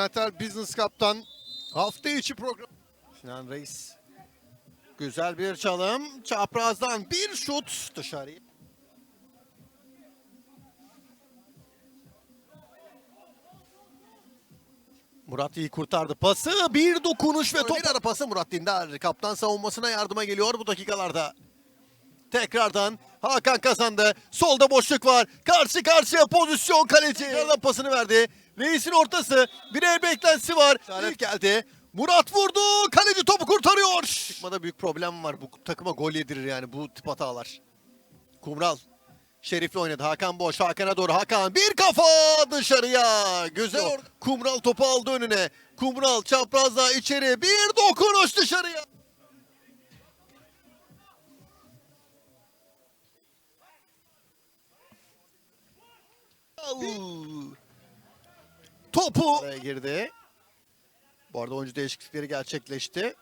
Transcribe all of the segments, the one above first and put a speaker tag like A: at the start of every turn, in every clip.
A: Natal Business Cup'tan hafta içi program. Sinan Reis. Güzel bir çalım. Çaprazdan bir şut dışarıya. Murat iyi kurtardı pası. Bir dokunuş ve top ara pası Murat Dindar. Kaptan savunmasına yardıma geliyor bu dakikalarda. Tekrardan Hakan kazandı. Solda boşluk var. Karşı karşıya pozisyon kaleci. Tekrardan pasını verdi. Reis'in ortası. Bir el beklentisi var. İşaret geldi. Murat vurdu. Kaleci topu kurtarıyor. Çıkmada büyük problem var. Bu takıma gol yedirir yani bu tip hatalar. Kumral. Şerif'le oynadı. Hakan boş. Hakan'a doğru. Hakan bir kafa dışarıya. Güzel. or- Kumral topu aldı önüne. Kumral çaprazda içeri. Bir dokunuş dışarıya. Topu Araya girdi. Bu arada oyuncu değişiklikleri gerçekleşti.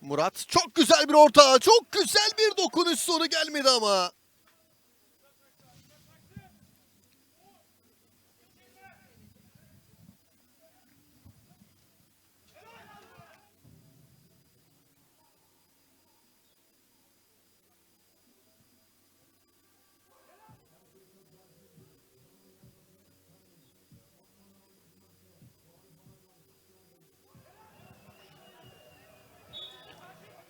A: Murat çok güzel bir orta. Çok güzel bir dokunuş sonu gelmedi ama.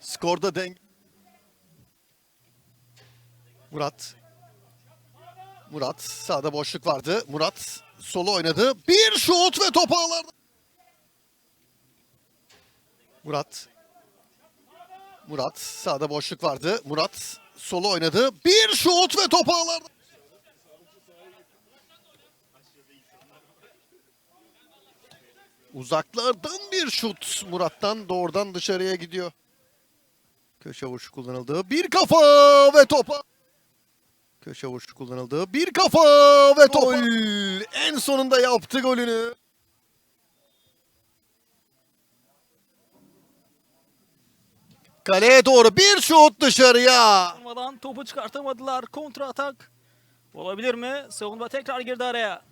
A: Skorda denk. Murat. Murat sağda boşluk vardı. Murat solo oynadı. Bir şut ve top ağlarda. Murat. Murat sağda boşluk vardı. Murat solo oynadı. Bir şut ve top ağlarda. Uzaklardan bir şut Murat'tan doğrudan dışarıya gidiyor. Köşe vuruşu kullanıldı. Bir kafa ve topa. Köşe vuruşu kullanıldı. Bir kafa ve top. En sonunda yaptı golünü. Kaleye doğru bir şut dışarıya.
B: Olmadan topu çıkartamadılar. Kontra atak olabilir mi? Savunma tekrar girdi araya.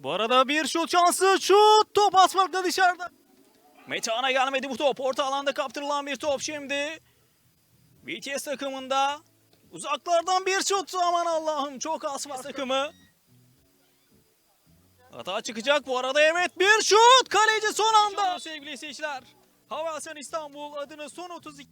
B: Bu arada bir şut şansı. Şut! Top asfaltla dışarıda. Metehan'a gelmedi bu top. Orta alanda kaptırılan bir top şimdi. BTS takımında. Uzaklardan bir şut. Aman Allah'ım çok asfalt takımı. Hata çıkacak bu arada evet bir şut. Kaleci son anda. Sevgili seyirciler. Havelsan İstanbul adını son 32